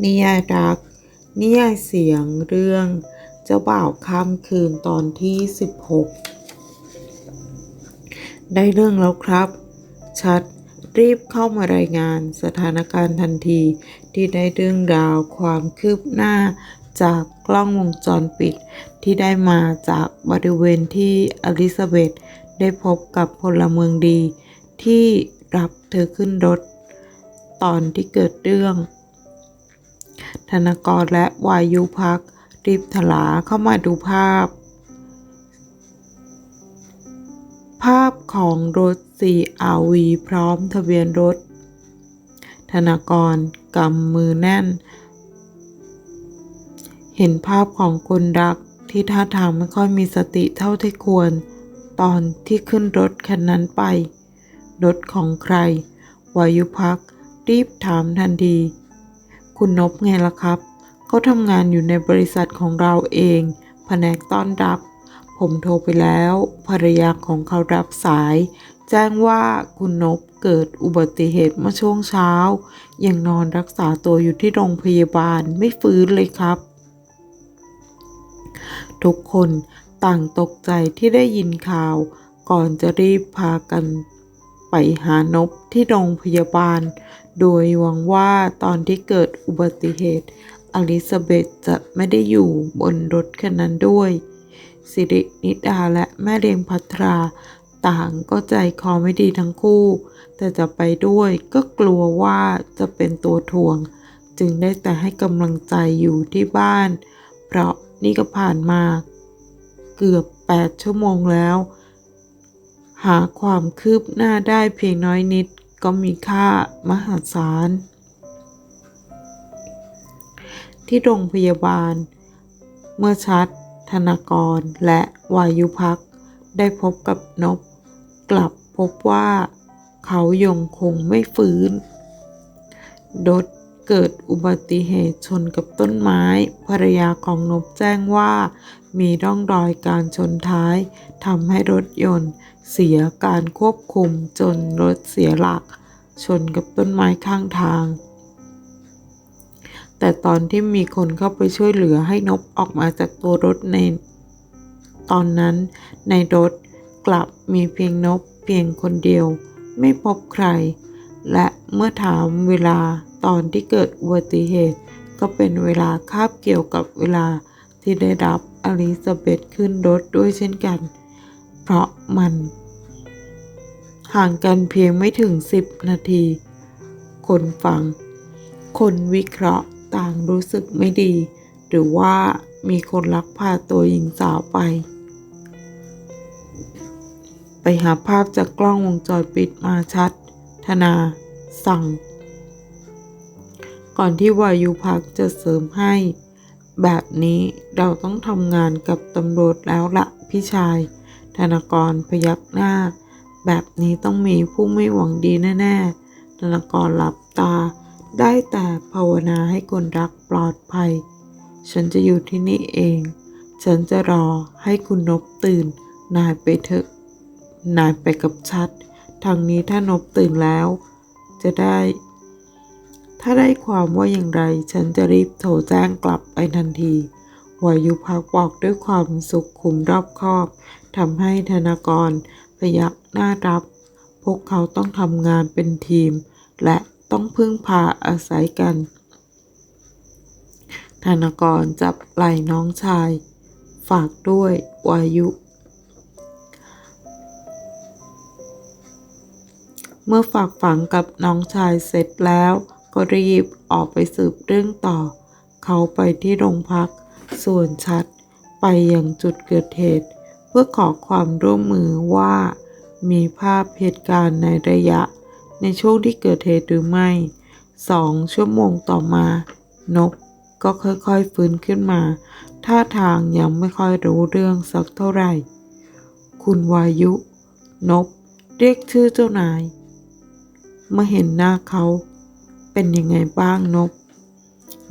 นิยายรัก นิยายเสียงเรื่อง เจ้าบ่าวข้ามคืนตอนที่ 16 ได้เรื่องแล้วครับ ชัดรีบเข้ามารายงานสถานการณ์ทันทีที่ได้เรื่องราวความคืบหน้าจากกล้องวงจรปิดที่ได้มาจากบริเวณที่อลิซาเบธได้พบกับพลเมืองดี ที่รับเธอขึ้นรถ ตอนที่เกิดเรื่อง ธนากรและวายุพักรีบถลาเข้ามาดูภาพ ภาพของรถ 4RV พร้อมทะเบียนรถ ธนากรกำมือแน่น เห็นภาพของคนรักที่ท่าทางไม่ค่อยมีสติเท่าที่ควร ตอนที่ขึ้นรถคันนั้นไป รถของใครวายุพักรีบถามทันที คุณนบไงล่ะครับ เขาทำงานอยู่ในบริษัทของเราเอง แผนกต้อนรับ ผมโทรไปแล้ว ภรรยาของเขารับสาย แจ้งว่าคุณนบเกิดอุบัติเหตุเมื่อช่วงเช้า ยังนอนรักษาตัวอยู่ที่โรงพยาบาลไม่ฟื้นเลยครับ ทุกคนต่างตกใจที่ได้ยินข่าว ก่อนจะรีบพากันไปหานบที่โรงพยาบาล โดยหวังว่าตอนที่เกิดอุบัติเหตุ อลิซาเบธจะไม่ได้อยู่บนรถคันนั้นด้วย สิรินิดาและแม่เลี้ยงพัทราต่างก็ใจคอไม่ดีทั้งคู่ แต่จะไปด้วยก็กลัวว่าจะเป็นตัวถ่วง จึงได้แต่ให้กำลังใจอยู่ที่บ้าน เพราะนี่ก็ผ่านมาเกือบ 8 ชั่วโมงแล้ว หาความคืบหน้าได้เพียงน้อยนิด ก็มีค่ามหาศาล ที่โรงพยาบาล เมื่อชัด ธนากรและวายุพักได้พบกับนบ กลับพบว่าเขายังคงไม่ฟื้นรถเกิดอุบัติเหตุชนกับต้นไม้ ภรรยาของนบแจ้งว่า มีร่องรอยการชนท้ายทำให้รถยนต์ เสียการควบคุมจนรถเสียหลัก ชนกับต้นไม้ข้างทาง แต่ตอนที่มีคนเข้าไปช่วยเหลือให้นบออกมาจากตัวรถใน ตอนนั้นในรถกลับมีเพียงนบเพียงคนเดียว ไม่พบใคร และเมื่อถามเวลาตอนที่เกิดอุบัติเหตุ ก็เป็นเวลาคาบเกี่ยวกับเวลาที่ได้รับ อลิซาเบธขึ้นรถด้วยเช่นกัน เพราะมันห่างกันเพียงไม่ถึง10นาที คนฟัง คนวิเคราะห์ต่างรู้สึกไม่ดี หรือว่ามีคนลักพาตัวหญิงสาวไป ไปหาภาพจากกล้องวงจรปิดมาชัด ธนาสั่ง ก่อนที่วายุพักจะเสริมให้ แบบนี้เราต้องทำงานกับตำรวจแล้วละพี่ชาย ธนากรพยักหน้า แบบนี้ต้องมีผู้ไม่หวังดีแน่ ๆ ธนากรหลับตา ได้แต่ภาวนาให้คนรักปลอดภัย ฉันจะอยู่ที่นี่เอง ฉันจะรอให้คุณนบตื่น นายไปเถอะ นายไปกับชัด ทางนี้ถ้านบตื่นแล้ว จะได้ ถ้าได้ความว่าอย่างไร ฉันจะรีบโทรแจ้งกลับไปทันทีวายุพักบอกด้วยความสุขขุมรอบคอบทำให้ธนากรพยักหน้ารับ พวกเขาต้องทำงานเป็นทีม และต้องพึ่งพาอาศัยกัน ธนากรจับไหล่น้องชาย ฝากด้วยวายุ เมื่อฝากฝังกับน้องชายเสร็จแล้ว ก็รีบออกไปสืบเรื่องต่อ เขาไปที่โรงพัก ส่วนชัด ไปยังจุดเกิดเหตุ เพื่อขอความร่วมมือว่า มีภาพเหตุการณ์ในระยะ ในช่วงที่เกิดเหตุหรือไม่สองชั่วโมงต่อมา นกก็ค่อยๆฟื้นขึ้นมา ท่าทางยังไม่ค่อยรู้เรื่องสักเท่าไหร่ คุณวายุ นบ เรียกชื่อเจ้านาย เมื่อเห็นหน้าเขา เป็นยังไงบ้างนบ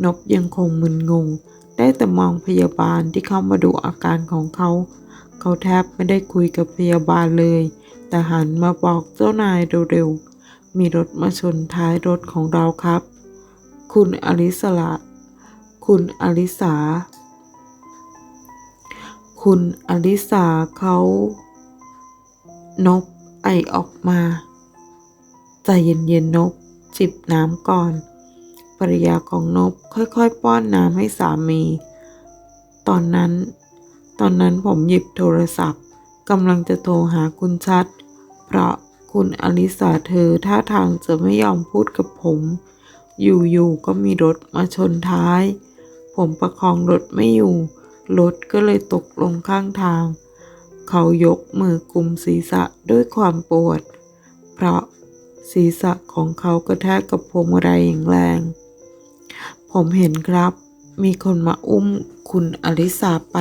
นบยังคงมึนงง ได้แต่มองพยาบาลที่เข้ามาดูอาการของเขา เขาแทบไม่ได้คุยกับพยาบาลเลย แต่หันมาบอกเจ้านายเร็วๆ มีรถมาชนท้ายรถของเราครับ คุณอลิสละคุณอลิสา คุณอลิสาเขานบไอออกมา ใจเย็นๆนบ จิบน้ำก่อน ภรรยาของนบค่อยๆ ป้อนน้ำให้สามี ตอนนั้น ตอนนั้นผมหยิบโทรศัพท์กำลังจะโทรหาคุณชัด เพราะคุณอลิสาเธอท่าทางจะไม่ยอมพูดกับผม อยู่ๆก็มีรถมาชนท้าย ผมประคองรถไม่อยู่ รถก็เลยตกลงข้างทาง เขายกมือกุมศีรษะด้วยความปวด เพราะ ศีรษะของเขากระแทกกับพวงมาลัยอย่างแรง ผมเห็นครับ มีคนมาอุ้มคุณอลิสาไป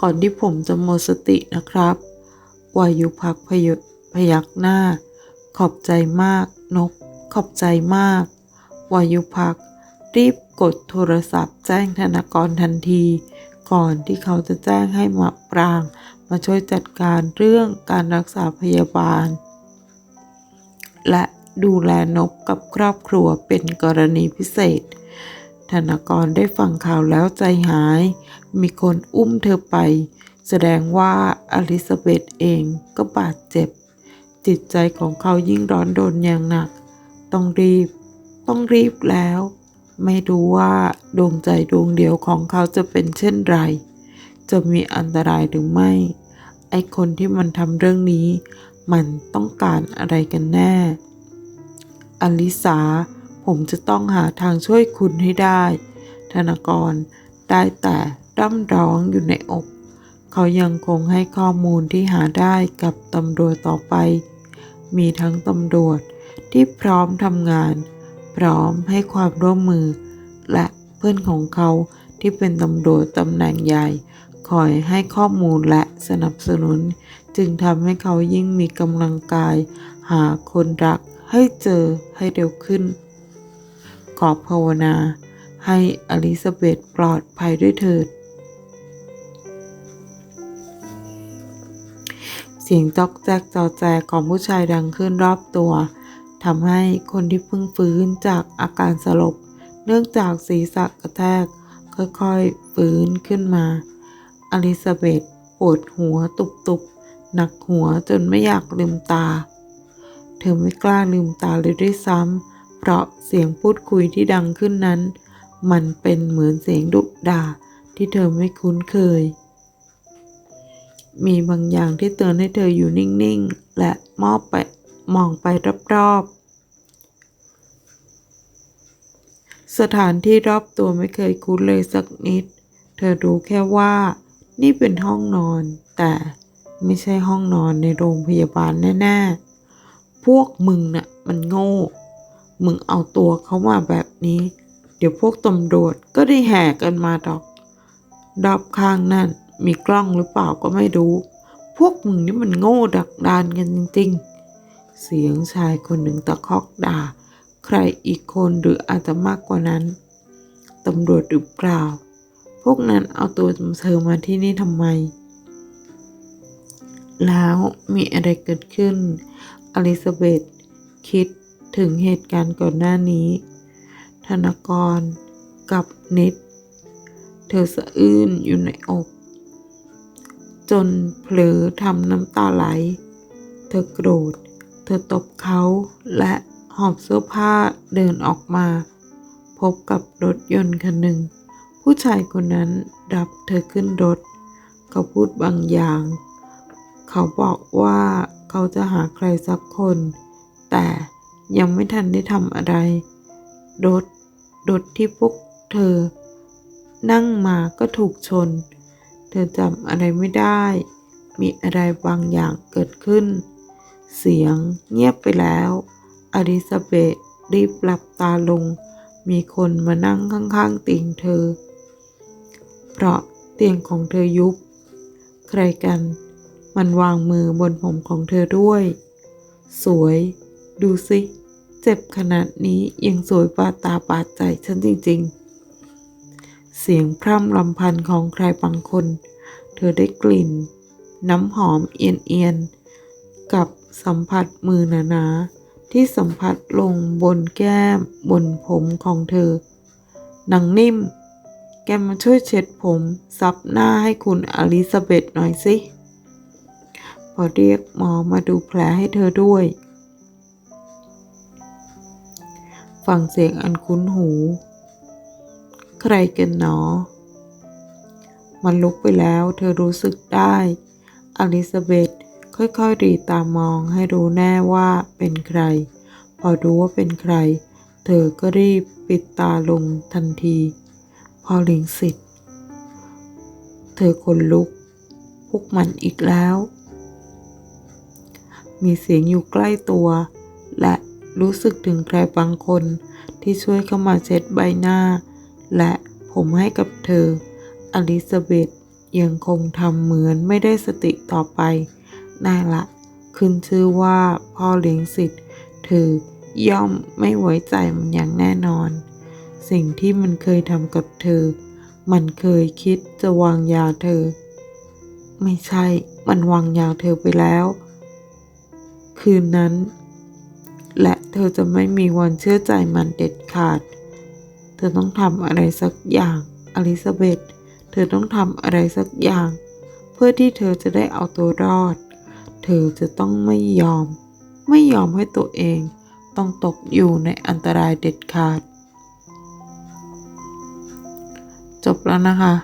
ก่อนที่ผมจะหมดสตินะครับวายุพักพยพยักหน้า ขอบใจมากนก ขอบใจมากวายุพัก รีบกดโทรศัพท์แจ้งธนากรทันที ก่อนที่เขาจะแจ้งให้มาปราง มาช่วยจัดการเรื่องการรักษาพยาบาล และดูแลนกกับครอบครัวเป็นกรณีพิเศษ ธนากรได้ฟังข่าวแล้วใจหาย มีคนอุ้มเธอไป แสดงว่าอลิซาเบธเองก็บาดเจ็บ จิตใจของเขายิ่งร้อนรนอย่างหนัก ต้องรีบ ต้องรีบแล้ว ไม่รู้ว่าดวงใจดวงเดียวของเขาจะเป็นเช่นไร จะมีอันตรายหรือไม่ ไอคนที่มันทำเรื่องนี้ มันต้องการอะไรกันแน่ อลิสา ผมจะต้องหาทางช่วยคุณให้ได้ ธนากรได้แต่ร่ำร้องอยู่ในอก เขายังคงให้ข้อมูลที่หาได้กับตำรวจต่อไป มีทั้งตำรวจที่พร้อมทำงาน พร้อมให้ความร่วมมือ และเพื่อนของเขาที่เป็นตำรวจตำแหน่งใหญ่ คอยให้ข้อมูลและสนับสนุน จึงทำให้เขายิ่งมีกำลังกาย หาคนรักให้เจอให้เร็วขึ้น ขอภาวนา ให้อลิซาเบธปลอดภัยด้วยเถิด เสียงจอกแจกจอแจของผู้ชายดังขึ้นรอบตัวทำให้คนที่เพิ่งฟื้นจากอาการสลบ เนื่องจากศีรษะกระแทก ค่อยๆ ฟื้นขึ้นมา อลิซาเบธปวดหัวตุบๆ หนักหัวจนไม่อยากลืมตา เธอไม่กล้าลืมตาเลยด้วยซ้ำ เพราะเสียงพูดคุยที่ดังขึ้นนั้น มันเป็นเหมือนเสียงดุด่าที่เธอไม่คุ้นเคย มีบางอย่างที่เตือนให้เธออยู่นิ่งๆ และมอบไปมองไปรอบๆ สถานที่รอบตัวไม่เคยคุ้นเลยสักนิด เธอรู้แค่ว่า นี่เป็นห้องนอน แต่ไม่ใช่ห้องนอนในโรงพยาบาลแน่ๆ พวกมึงน่ะมันโง่ มึงเอาตัวเขามาแบบนี้ เดี๋ยวพวกตำรวจก็ได้แห่กันมาดอกรอบข้างนั่นมีกล้องหรือเปล่าก็ไม่รู้ พวกมึงนี่มันโง่ดักดานกันจริงๆ เสียงชายคนหนึ่งตะคอกด่า ใครอีกคนหรืออาจจะมากกว่านั้น ตำรวจหรือเปล่า วกนั้นเอาตัวเธอมาที่นี่ทำไม แล้วมีอะไรเกิดขึ้น อลิซาเบธคิดถึงเหตุการณ์ก่อนหน้านี้ ธนากรกับนิด เธอสะอื้นอยู่ในอก จนเผลอทำน้ำตาไหล เธอโกรธ เธอตบเขาและหอบเสื้อผ้าเดินออกมา พบกับรถยนต์คันหนึ่ง ผู้ชายคนนั้นรับเธอขึ้นรถ เขาพูดบางอย่าง เขาบอกว่าเขาจะหาใครสักคน แต่ยังไม่ทันได้ทำอะไร รถ รถที่พวกเธอ นั่งมาก็ถูกชน เธอจำอะไรไม่ได้ มีอะไรบางอย่างเกิดขึ้น เสียงเงียบไปแล้วอลิซาเบธรีบหลับตาลง มีคนมานั่งข้างๆเตียงเธอ เพราะเตียงของเธอยุบ ใครกัน มันวางมือบนผมของเธอด้วย สวย ดูสิ เจ็บขนาดนี้ยังสวยบาตาบาดใจฉันจริง ๆ เสียงพร่ำลำพันของใครบางคน เธอได้กลิ่น น้ำหอมเอียนเอียนๆกับสัมผัสมือหนาๆ ที่สัมผัสลงบนแก้มบนผมของเธอหนังนิ่ม แกมาช่วยเช็ดผมซับหน้าให้คุณอลิซาเบธหน่อยสิ พอเรียกหมอมาดูแผลให้เธอด้วย ฟังเสียงอันคุ้นหู ใครกันหนอ มันลุกไปแล้วเธอรู้สึกได้ อลิซาเบธค่อยๆรีตามองให้รู้แน่ว่าเป็นใคร พอรู้ว่าเป็นใคร เธอก็รีบปิดตาลงทันที พอหลิงสิทธิ์เธอคนลุก พวกมันอีกแล้ว มีเสียงอยู่ใกล้ตัว และรู้สึกถึงใครบางคนที่ช่วยเข้ามาเช็ดใบหน้า และผมให้กับเธอ อลิซาเบธยังคงทำเหมือนไม่ได้สติต่อไปนั่นละ ขึ้นชื่อว่าพ่อเลี้ยงสิทธิ์เธอย่อมไม่ไว้ใจมันอย่างแน่นอน สิ่งที่มันเคยทำกับเธอ มันเคยคิดจะวางยาเธอ ไม่ใช่ มันวางยาเธอไปแล้ว คืนนั้น และเธอจะไม่มีวันเชื่อใจมันเด็ดขาด เธอต้องทำอะไรสักอย่างอลิซาเบธเธอต้องทำอะไรสักอย่าง เพื่อที่เธอจะได้เอาตัวรอด เธอจะต้องไม่ยอม ไม่ยอมให้ตัวเอง ต้องตกอยู่ในอันตรายเด็ดขาด จบแล้วนะคะ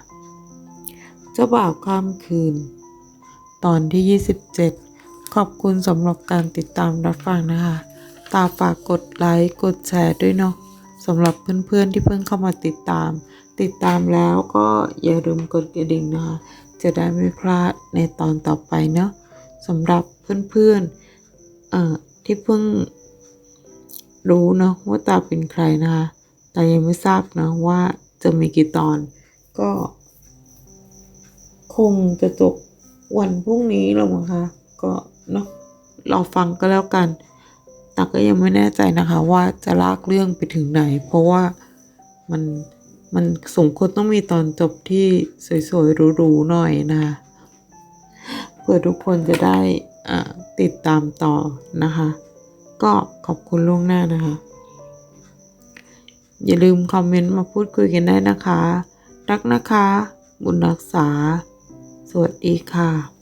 เจ้าบ่าวข้ามคืน ตอนที่ 27 ขอบคุณสำหรับการติดตามรับฟังนะคะ ตาฝากกดไลค์ กดแชร์ด้วยเนาะสำหรับเพื่อนๆที่เพิ่งเข้ามาติดตาม ติดตามแล้วก็อย่าลืมกดกระดิ่งนะคะ จะได้ไม่พลาดในตอนต่อไปเนาะสำหรับเพื่อนๆเอ่อที่เพิ่งรู้เนาะว่าตาเป็นใครนะคะ แต่ยังไม่ทราบนะว่า จะมีกี่ตอน ก็ คงจะจบวันพรุ่งนี้แล้วมั้งคะ ก็เนาะรอฟังก็แล้วกัน แต่ก็ยังไม่แน่ใจนะคะ ว่าจะลากเรื่องไปถึงไหน เพราะว่ามันมันสมควรต้องมีตอนจบที่สวยๆหรูๆหน่อยนะคะเพื่อทุกคนจะได้ติดตามต่อนะคะ ก็ขอบคุณล่วงหน้านะคะ อย่าลืมคอมเมนต์มาพูดคุยกันได้นะคะ รักนะคะ บุญรักษา สวัสดีค่ะ